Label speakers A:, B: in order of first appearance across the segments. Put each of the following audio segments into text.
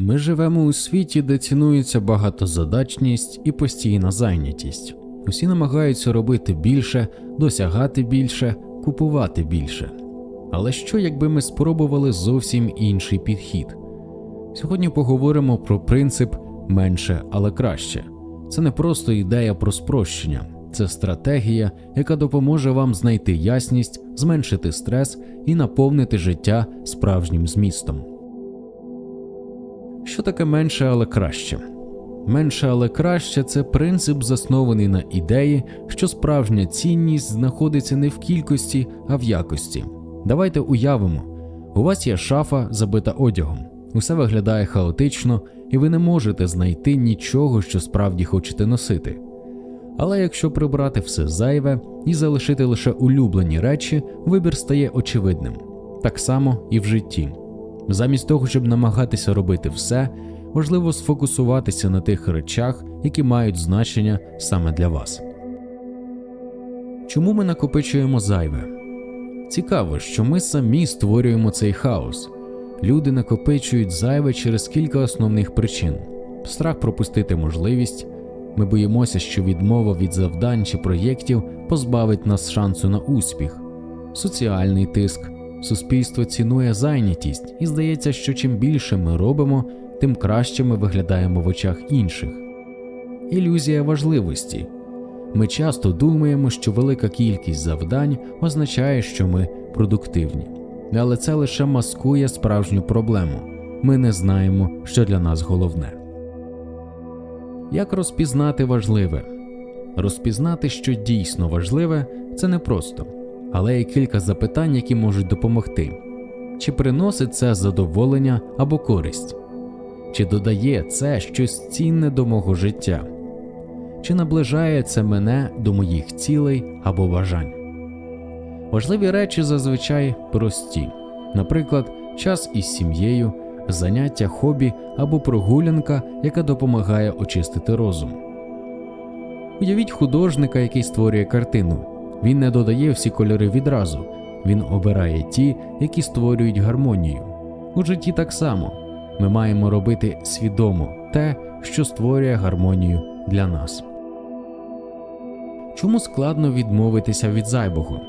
A: Ми живемо у світі, де цінується багатозадачність і постійна зайнятість. Усі намагаються робити більше, досягати більше, купувати більше. Але що, якби ми спробували зовсім інший підхід? Сьогодні поговоримо про принцип менше, але краще. Це не просто ідея про спрощення, це стратегія, яка допоможе вам знайти ясність, зменшити стрес і наповнити життя справжнім змістом. Що таке менше, але краще? Менше, але краще це принцип, заснований на ідеї, що справжня цінність знаходиться не в кількості, а в якості. Давайте уявимо: у вас є шафа, забита одягом, усе виглядає хаотично, і ви не можете знайти нічого, що справді хочете носити. Але якщо прибрати все зайве і залишити лише улюблені речі, вибір стає очевидним. Так само і в житті. Замість того, щоб намагатися робити все, важливо сфокусуватися на тих речах, які мають значення саме для вас. Чому ми накопичуємо зайве? Цікаво, що ми самі створюємо цей хаос. Люди накопичують зайве через кілька основних причин: страх пропустити можливість. Ми боїмося, що відмова від завдань чи проєктів позбавить нас шансу на успіх, соціальний тиск. Суспільство цінує зайнятість, і здається, що чим більше ми робимо, тим краще ми виглядаємо в очах інших. Ілюзія важливості. Ми часто думаємо, що велика кількість завдань означає, що ми продуктивні, але це лише маскує справжню проблему. Ми не знаємо, що для нас головне. Як розпізнати важливе? Розпізнати, що дійсно важливе, це непросто, але є кілька запитань, які можуть допомогти. Чи приносить це задоволення або користь? Чи додає це щось цінне до мого життя? Чи наближає це мене до моїх цілей або бажань? Важливі речі зазвичай прості, наприклад, час із сім'єю, заняття хобі або прогулянка, яка допомагає очистити розум. Уявіть художника, який створює картину. Він не додає всі кольори відразу, він обирає ті, які створюють гармонію. У житті так само ми маємо робити свідомо те, що створює гармонію для нас. Чому складно відмовитися від зайвого?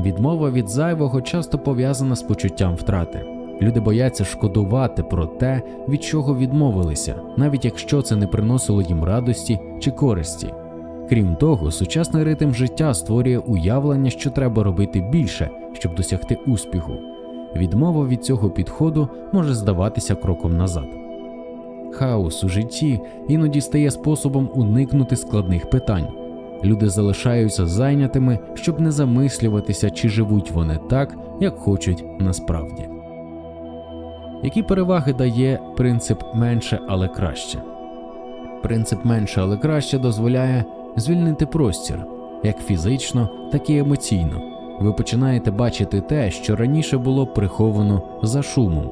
A: Відмова від зайвого часто пов'язана з почуттям втрати. Люди бояться шкодувати про те, від чого відмовилися, навіть якщо це не приносило їм радості чи користі. Крім того, сучасний ритм життя створює уявлення, що треба робити більше, щоб досягти успіху. Відмова від цього підходу може здаватися кроком назад. Хаос у житті іноді стає способом уникнути складних питань. Люди залишаються зайнятими, щоб не замислюватися, чи живуть вони так, як хочуть насправді. Які переваги дає принцип менше, але краще? Принцип менше, але краще дозволяє звільнити простір як фізично, так і емоційно. Ви починаєте бачити те, що раніше було приховано за шумом,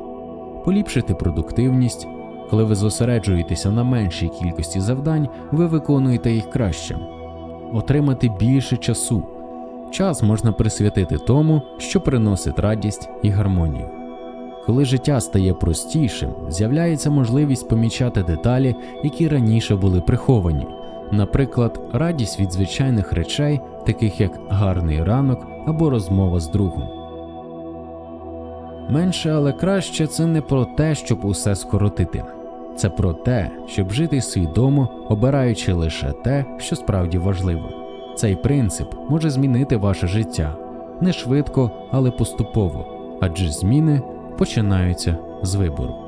A: поліпшити продуктивність. Коли ви зосереджуєтеся на меншій кількості завдань, ви виконуєте їх краще, отримати більше часу. Час можна присвятити тому, що приносить радість і гармонію. Коли життя стає простішим, з'являється можливість помічати деталі, які раніше були приховані, наприклад, радість від звичайних речей, таких як гарний ранок або розмова з другом. Менше, але краще це не про те, щоб усе скоротити. Це про те, щоб жити свідомо, обираючи лише те, що справді важливо. Цей принцип може змінити ваше життя не швидко, але поступово, адже зміни починаються з вибору.